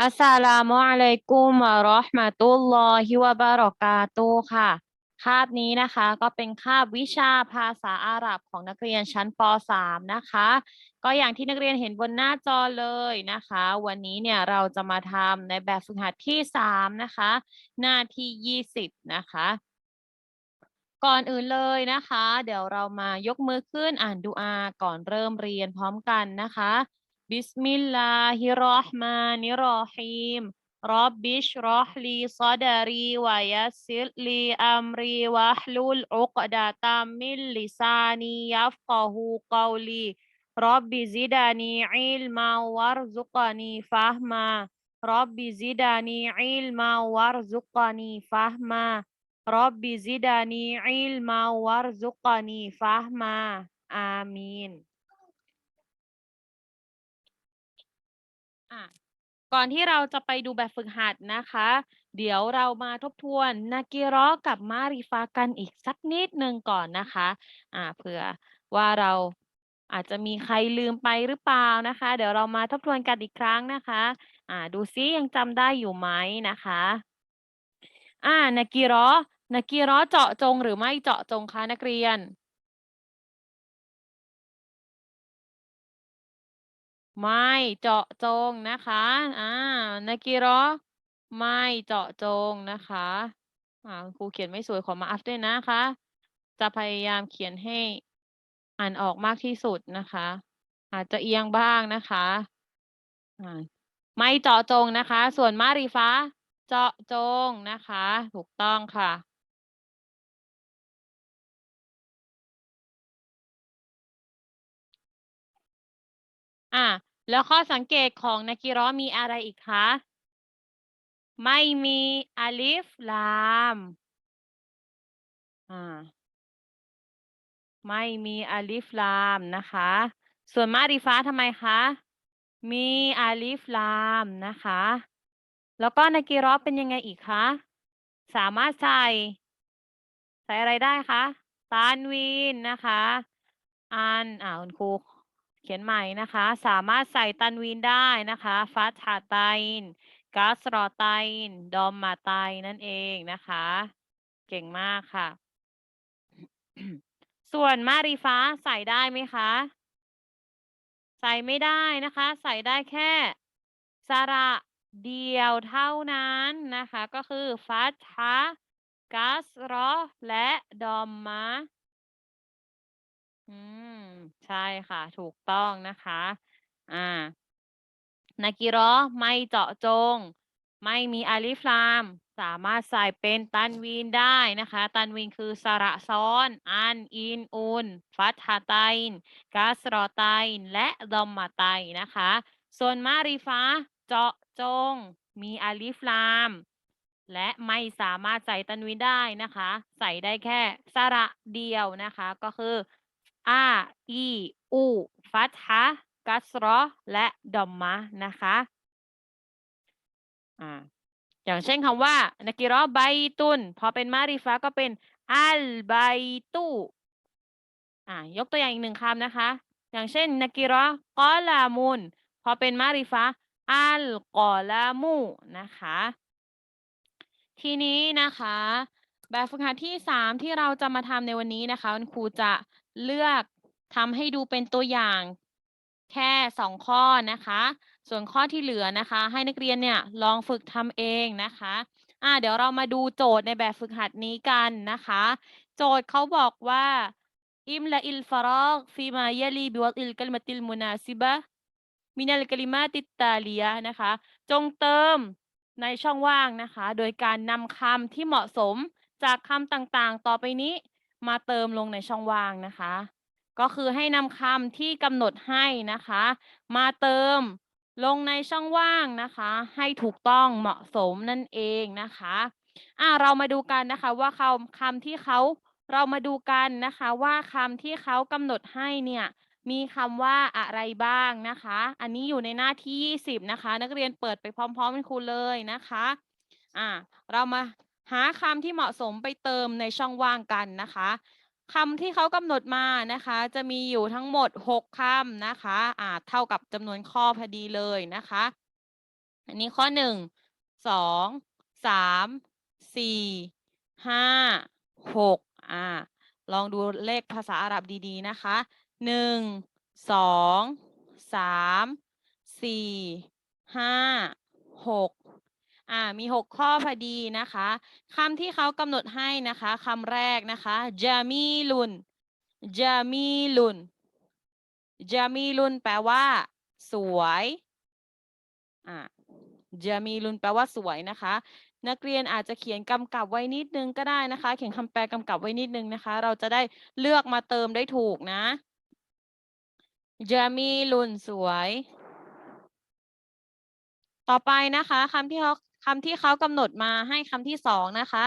อัสสลามุอะลัยกุมวะเราะห์มะตุลลอฮิวะบะเราะกาตุค่ะ คาบนี้นะคะก็เป็นคาบวิชาภาษาอาหรับของนักเรียนชั้นป .3 นะคะ ก็อย่างที่นักเรียนเห็นบนหน้าจอเลยนะคะ วันนี้เนี่ยเราจะมาทำในแบบฝึกหัดที่ 3 นะคะ หน้าที่ 20 นะคะ ก่อนอื่นเลยนะคะ เดี๋ยวเรามายกมือขึ้นอ่านดูอาก่อนเริ่มเรียนพร้อมกันนะคะ บิสมิลลาฮิรเราะห์มานิรเราะฮีมรับบิชรอฮลีซอ ก่อนที่เราจะไปดูแบบฝึกหัดนะคะ เดี๋ยวเรามาทบทวนนากิเรอกับมาริฟากันอีกสักนิดหนึ่งก่อนนะคะอ่าเผื่อว่าเราอาจจะมีใครลืมไปหรือเปล่านะคะ เดี๋ยวเรามาทบทวนกันอีกครั้งนะคะอ่าดูซิยังจำได้อยู่ไหมนะคะอ่านากิเรอนากิเรอเจาะจงหรือไม่เจาะจงคะนักเรียน ไม่เจาะจงนะคะอ่านากิรอไม่เจาะจงนะคะอ่าครูเขียนไม่สวยขอมาอัพด้วยนะคะ จะพยายามเขียนให้อ่านออกมากที่สุดนะคะ อาจจะเอียงบ้างนะคะอ่าไม่เจาะจงนะคะ ส่วนมาริฟ้าเจาะจงนะคะ ถูกต้องค่ะ อะแล้วข้อสังเกตของนักกิเรอมีอะไรอีกคะ ไม่มีอาลิฟลามอ่าไม่มีอาลิฟลามนะคะ ส่วนมาริฟ้าทำไมคะ มีอาลิฟลามนะคะ แล้วก็นักกิเรอเป็นยังไงอีกคะ สามารถใส่ ใส่อะไรได้คะตันวีนนะคะ อันอ่าคุณครู เขียนใหม่นะคะ สามารถใส่ตันวีนได้นะคะฟัตฮาไตน์กัสรอไตน์ดอมมาไตน์นั่นเองนะคะ เก่งมากค่ะ ส่วนมาริฟ้าใส่ได้ไหมคะ ใส่ไม่ได้นะคะ ใส่ได้แค่สระเดียวเท่านั้นนะคะ ก็คือฟัตฮะกัสรอและดอมมะอืม ใช่ค่ะ ถูกต้องนะคะ อ่านากิรอไม่เจาะจง ไม่มีอาลิฟลาม สามารถใส่เป็นตันวีนได้นะคะ ตันวีนคือสระซ้อน อัน อิน อุน ฟัตฮาไตน์กัสรอไตน์และดอมมาไตน์นะคะ ส่วนมาริฟ้าเจาะจง มีอาลิฟลาม และไม่สามารถใส่ตันวีนได้นะคะ ใส่ได้แค่สระเดียวนะคะ ก็คือ อาอีอูฟัตฮะกัสรอและดอมมะนะคะอ่าอย่างเช่นคำว่านักกิรอไบตุนพอเป็นมาริฟาก็เป็นอัลไบตุอ่ายกตัวอย่างอีกหนึ่งคำนะคะ อย่างเช่นนักกิรอกอลามุนพอเป็นมาริฟาอัลกอลามูนะคะ ทีนี้นะคะ แบบฝึกหัดที่สามที่เราจะมาทำในวันนี้นะคะ คุณครูจะเลือกทำให้ดูเป็นตัวอย่างแค่สองข้อนะคะ ส่วนข้อที่เหลือนะคะ ให้นักเรียนเนี่ยลองฝึกทำเองนะคะอ่าเดี๋ยวเรามาดูโจทย์ในแบบฝึกหัดนี้กันนะคะ โจทย์เขาบอกว่าอิมละอิลฟารอกฟีมายลีบิวอิลกัลมติลมุนาซิบะมินัลกลิมาติตตาลียนะคะ จงเติมในช่องว่างนะคะ โดยการนำคำที่เหมาะสม จากคำต่างๆ ต่อไปนี้มาเติมลงในช่องว่างนะคะ ก็คือให้นำคำที่กำหนดให้นะคะ มาเติมลงในช่องว่างนะคะ ให้ถูกต้องเหมาะสมนั่นเองนะคะอ่าเรามาดูกันนะคะว่าคำคำที่เขาเรามาดูกันนะคะว่าคำที่เขากำหนดให้เนี่ยมีคำว่าอะไรบ้างนะคะ อันนี้อยู่ในหน้าที่ 20 นะคะ นักเรียนเปิดไปพร้อมๆกันครูเลยนะคะ อ่า เรามา หาคำที่เหมาะสมไปเติมในช่องว่างกันนะคะคำที่เขากำหนดมานะคะ จะมีอยู่ทั้งหมด 6คำนะคะอ่าเท่ากับจำนวนข้อพอดีเลยนะคะ อันนี้ข้อหนึ่งสองสามสี่ห้าหกอ่าลองดูเลขภาษาอาหรับดีๆนะคะหนึ่งสองสามสี่ห้าหก อ่ามีหกข้อพอดีนะคะคำที่เขากำหนดให้นะคะคำแรกนะคะจามีลุนจามีลุนจามีลุนแปลว่า สวยอ่าจามีลุนแปลว่าสวยนะคะ นักเรียนอาจจะเขียนกำกับไว้นิดนึงก็ได้นะคะ เขียนคำแปลกำกับไว้นิดนึงนะคะ เราจะได้เลือกมาเติมได้ถูกนะจามีลุนสวย ต่อไปนะคะคำที่เขา คำที่เขากำหนดมาให้คำที่สองนะคะ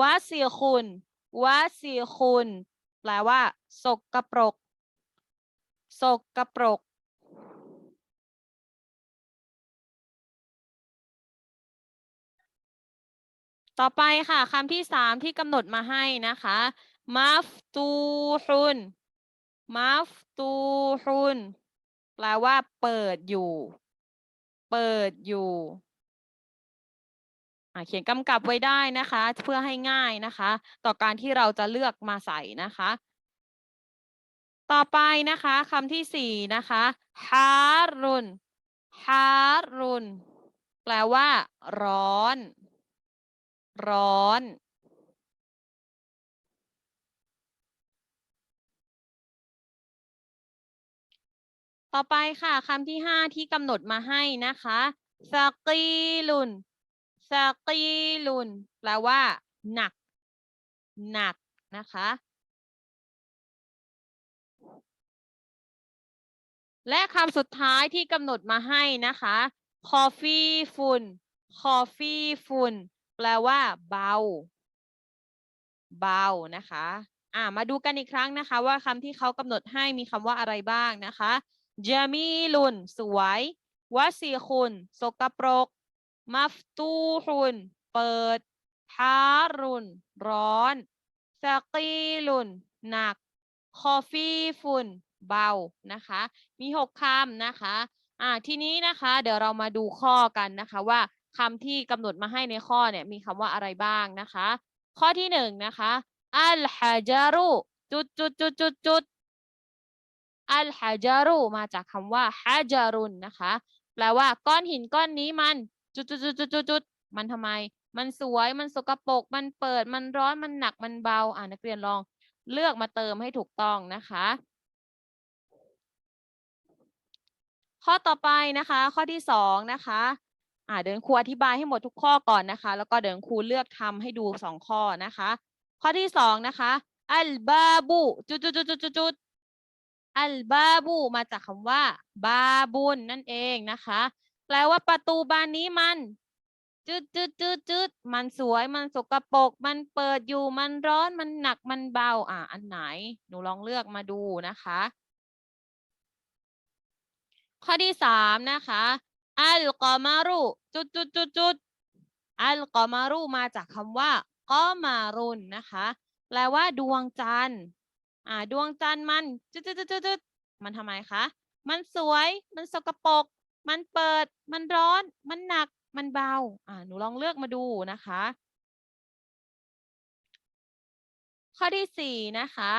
วาสีคุณวาสีคุณแปลว่าสกกระปรกสกกระปรกต่อไปค่ะคำที่สามที่กำหนดมาให้นะคะมัฟตูฮุนมัฟตูฮุนแปลว่าเปิดอยู่ เปิดอยู่ อ่าเขียนกำกับไว้ได้นะคะ เพื่อให้ง่ายนะคะ ต่อการที่เราจะเลือกมาใส่นะคะ ต่อไปนะคะคำที่สี่นะคะฮารุนฮารุนแปลว่า ร้อน ร้อนต่อไปค่ะคำที่ห้าที่กำหนดมาให้นะคะสกีลุน สกีลุนแปลว่า หนัก หนักนะคะ และคำสุดท้ายที่กำหนดมาให้นะคะ coffee ฝุ่น coffee ฝุ่น แปลว่า เบา เบานะคะอ่ามาดูกันอีกครั้งนะคะ ว่าคำที่เขากำหนดให้มีคำว่าอะไรบ้างนะคะจามีลุน สวย วาซีคุนสกปรก มัฟตูฮุนเปิดฮารุนร้อนสกีลุนหนัก คอฟฟี่ฟุนเบานะคะ มีหกคำนะคะอ่าทีนี้นะคะ เดี๋ยวเรามาดูข้อกันนะคะว่าคำที่กำหนดมาให้ในข้อเนี่ยมีคำว่าอะไรบ้างนะคะ ข้อที่หนึ่งนะคะอัลฮะจารุจุดจุดจุดจุดจุดอัลฮะจารุมาจากคำว่าฮะจารุนนะคะ แปลว่าก้อนหินก้อนนี้มัน จุดจุดจุดจุดจุดจุดมันทำไม มันสวย มันสกปรก มันเปิด มันร้อน มันหนัก มันเบา อ่านักเรียนลองเลือกมาเติมให้ถูกต้องนะคะ ข้อต่อไปนะคะ ข้อที่สองนะคะ อ่าเดี๋ยวครูอธิบายให้หมดทุกข้อก่อนนะคะ แล้วก็เดี๋ยวครูเลือกทำให้ดูสองข้อนะคะ ข้อที่สองนะคะ อัลบาบูจุดจุดจุดจุดจุดจุดอัลบาบูมาจากคำว่า บาบุนนั่นเองนะคะ แปลว่าประตูบานนี้มันจืดจืดจืดจืดมันสวยมันสกปรกมันเปิดอยู่มันร้อนมันหนักมันเบา อ่าอันไหน หนูลองเลือกมาดูนะคะ ข้อที่สามนะคะอัลกอมารุจุดจุดจุดจุดอัลกอมารุมาจากคำว่ากอมารุนนะคะ แปลว่าดวงจันทร์อ่าดวงจันทร์มันจุดจุดจุดจุดจุดมันทำไมคะ มันสวยมันสกปรก มันเปิด มันร้อน มันหนัก มันเบา อ่า หนูลองเลือกมาดูนะคะ ข้อที่สี่นะคะ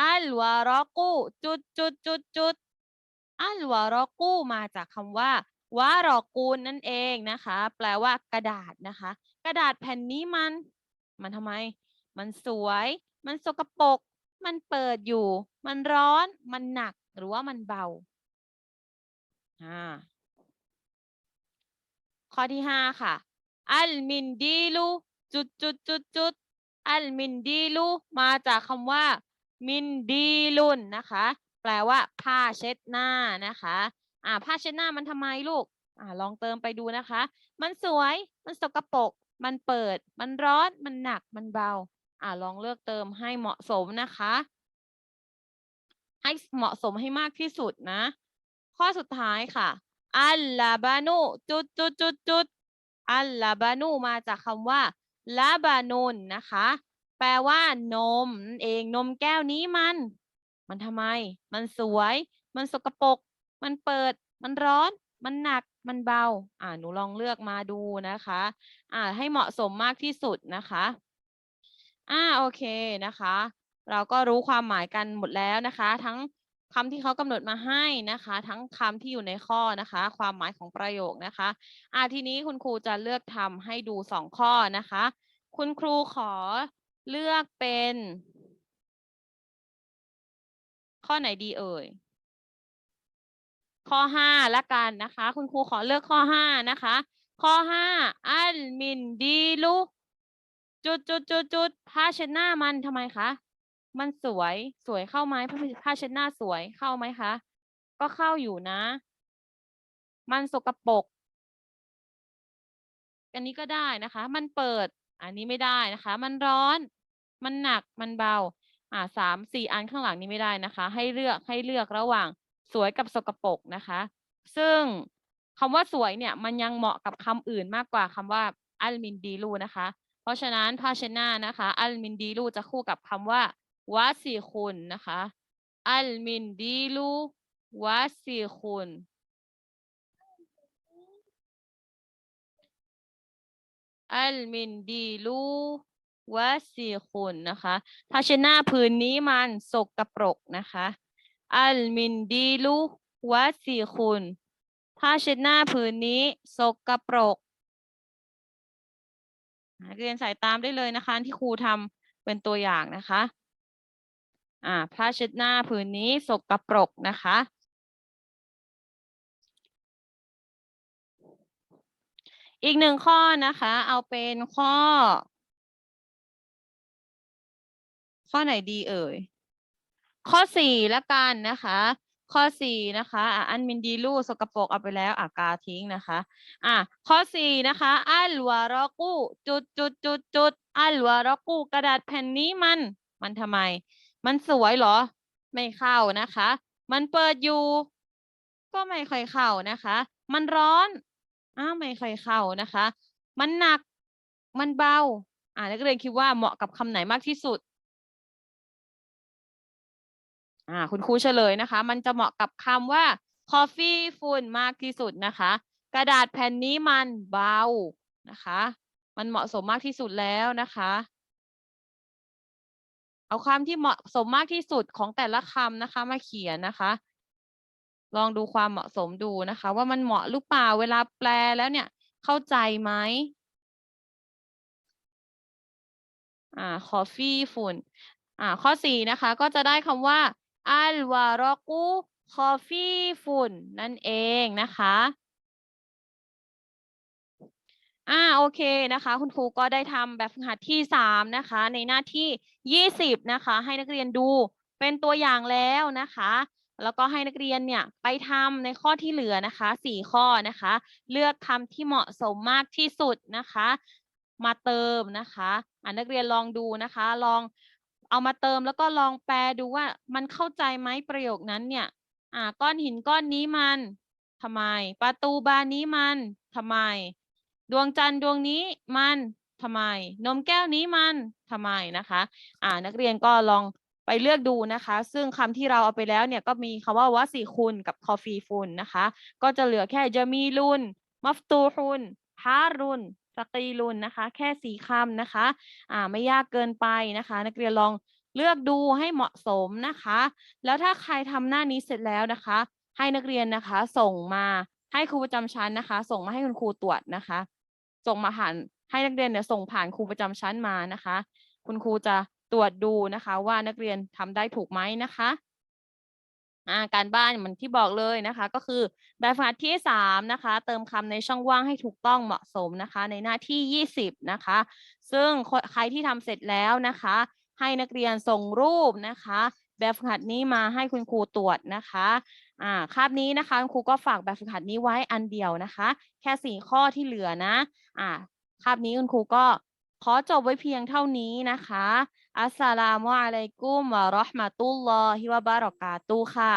อัลวารอกูจุดจุดจุดจุดอัลวารอกูมาจากคำว่าวารอกูลนั่นเองนะคะ แปลว่ากระดาษนะคะ กระดาษแผ่นนี้มัน มันทำไม มันสวย มันสกปรกมันเปิดอยู่ มันร้อน มันหนัก หรือว่ามันเบา อ่า ข้อที่ห้าค่ะ อัลมินดีลูจุดจุดจุดจุดอัลมินดีลูมาจากคำว่า มินดีลุนนะคะ แปลว่า ผ้าเช็ดหน้านะคะ อ่า ผ้าเช็ดหน้ามันทำไมลูก อ่า ลองเติมไปดูนะคะ มันสวย มันสกปรก มันเปิด มันร้อน มันหนัก มันเบา อ่า ลองเลือกเติมให้เหมาะสมนะคะ ให้เหมาะสมให้มากที่สุดนะ ข้อสุดท้ายค่ะ อัลลาบานูจุดจุดจุดจุดอัลลาบานูมาจากคำว่าลาบานุนนะคะ แปลว่านมนั่นเองนมแก้วนี้มัน มันทำไม มันสวย มันสกปรกมันเปิด มันร้อน มันหนักมันเบา อ่าหนูลองเลือกมาดูนะคะ อ่า ให้เหมาะสมมากที่สุดนะคะ อ่าโอเคนะคะ เราก็รู้ความหมายกันหมดแล้วนะคะ ทั้ง คำที่เขากำหนดมาให้นะคะ ทั้งคำที่อยู่ในข้อนะคะ ความหมายของประโยคนะคะอ่าทีนี้คุณครูจะเลือกทำให้ดูสองข้อนะคะ คุณครูขอเลือกเป็น ข้อไหนดีเอ่ยข้อห้าละกันนะคะ คุณครูขอเลือกข้อห้านะคะ ข้อห้าอัลมินดีลุจุดจุดจุดจุดผ้าชน้ามันทำไมคะ มันสวย สวยเข้าไหมผ้าผ้าเช็ดหน้าสวยเข้าไหมคะ ก็เข้าอยู่นะ มันสกปรกอันนี้ก็ได้นะคะ มันเปิด อันนี้ไม่ได้นะคะ มันร้อน มันหนัก มันเบา อ่าสามสี่อันข้างหลังนี้ไม่ได้นะคะ ให้เลือกให้เลือกระหว่างสวยกับสกปรกนะคะ ซึ่งคำว่าสวยเนี่ยมันยังเหมาะกับคำอื่นมากกว่าคำว่าอัลมินดีลูนะคะ เพราะฉะนั้นภาชนะนะคะ อัลมินดีลูจะคู่กับคำว่า วาสีคุณนะคะ อัลมินดีลูวาสีคุณอัลมินดีลูวาสีคุณนะคะภาชนะผืนนี้มันสกปรกนะคะ อัลมินดีลูวาสีคุณผ้าเช็ดหน้าผืนนี้สกปรกนักเรียนใส่ตามได้เลยนะคะ ที่ครูทำเป็นตัวอย่างนะคะ อ่าผ้าเช็ดหน้าผืนนี้สกปรกนะคะ อีกหนึ่งข้อนะคะ เอาเป็นข้อ ข้อไหนดีเอ่ย ข้อสี่ละกันนะคะ ข้อสี่นะคะอะอันมินดีลูสกปรกเอาไปแล้วอะกาทิ้งนะคะอะข้อสี่นะคะ อัลวารอกูจุดจุดจุดจุดอัลวารอกูกระดาษแผ่นนี้มันมันทำไม มันสวยเหรอ ไม่เข้านะคะ มันเปิดอยู่ ก็ไม่ค่อยเข้านะคะ มันร้อนอ้าวไม่ค่อยเข้านะคะ มันหนัก มันเบา อ่านักเรียนคิดว่าเหมาะกับคำไหนมากที่สุดอ่าคุณครูเฉลยนะคะ มันจะเหมาะกับคำว่า coffee ฝุ่นมากที่สุดนะคะ กระดาษแผ่นนี้มันเบานะคะ มันเหมาะสมมากที่สุดแล้วนะคะ เอาคำที่เหมาะสมมากที่สุดของแต่ละคำนะคะ มาเขียนนะคะ ลองดูความเหมาะสมดูนะคะ ว่ามันเหมาะหรือเปล่าเวลาแปลแล้วเนี่ย เข้าใจไหมอ่า coffee ฝุ่นอ่าข้อสี่นะคะ ก็จะได้คำว่าอัลวารอกูคอฟฟี่ฝุ่นนั่นเองนะคะอ่าโอเคนะคะ คุณครูก็ได้ทำแบบฝึกหัดที่สามนะคะ ในหน้าที่ ยี่สิบนะคะ ให้นักเรียนดูเป็นตัวอย่างแล้วนะคะ แล้วก็ให้นักเรียนเนี่ยไปทำในข้อที่เหลือนะคะสี่ข้อนะคะ เลือกคำที่เหมาะสมมากที่สุดนะคะ มาเติมนะคะอ่านักเรียนลองดูนะคะ ลองเอามาเติมแล้วก็ลองแปลดูว่ามันเข้าใจไหมประโยคนั้นเนี่ยอ่าก้อนหินก้อนนี้มันทำไม ประตูบานนี้มันทำไม ดวงจันทร์ดวงนี้มัน ทำไม นมแก้วนี้มันทำไมนะคะ อ่านักเรียนก็ลองไปเลือกดูนะคะ ซึ่งคำที่เราเอาไปแล้วเนี่ยก็มีคำว่าวสีคุณกับคอฟีฟุนนะคะ ก็จะเหลือแค่จะมีลุนมัฟตูฮุนฮารุนสกีลุนนะคะ แค่สี่คำนะคะ อ่าไม่ยากเกินไปนะคะ นักเรียนลองเลือกดูให้เหมาะสมนะคะ แล้วถ้าใครทำหน้านี้เสร็จแล้วนะคะ ให้นักเรียนนะคะ ส่งมาให้ครูประจำชั้นนะคะ ส่งมาให้คุณครูตรวจนะคะ ส่งมาผ่าน ให้นักเรียนเนี่ยส่งผ่านครูประจำชั้นมานะคะ คุณครูจะตรวจดูนะคะ ว่านักเรียนทำได้ถูกไหมนะคะการบ้านเหมือนที่บอกเลยนะคะ ก็คือแบบฝึกหัดที่สามนะคะ เติมคำในช่องว่างให้ถูกต้องเหมาะสมนะคะ ในหน้าที่ยี่สิบนะคะ ซึ่งใครที่ทำเสร็จแล้วนะคะ ให้นักเรียนส่งรูปนะคะ แบบฝึกหัดนี้มาให้คุณครูตรวจนะคะอ่าคาบนี้นะคะคุณครูก็ฝากแบบฝึกหัดนี้ไว้อันเดียวนะคะ แค่สี่ข้อที่เหลือนะอ่า คาบนี้คุณครูก็ขอจบไว้เพียงเท่านี้นะคะ อัสสลามุอะลัยกุมวะเราะห์มะตุลลอฮิวะบะเราะกาตุค่ะ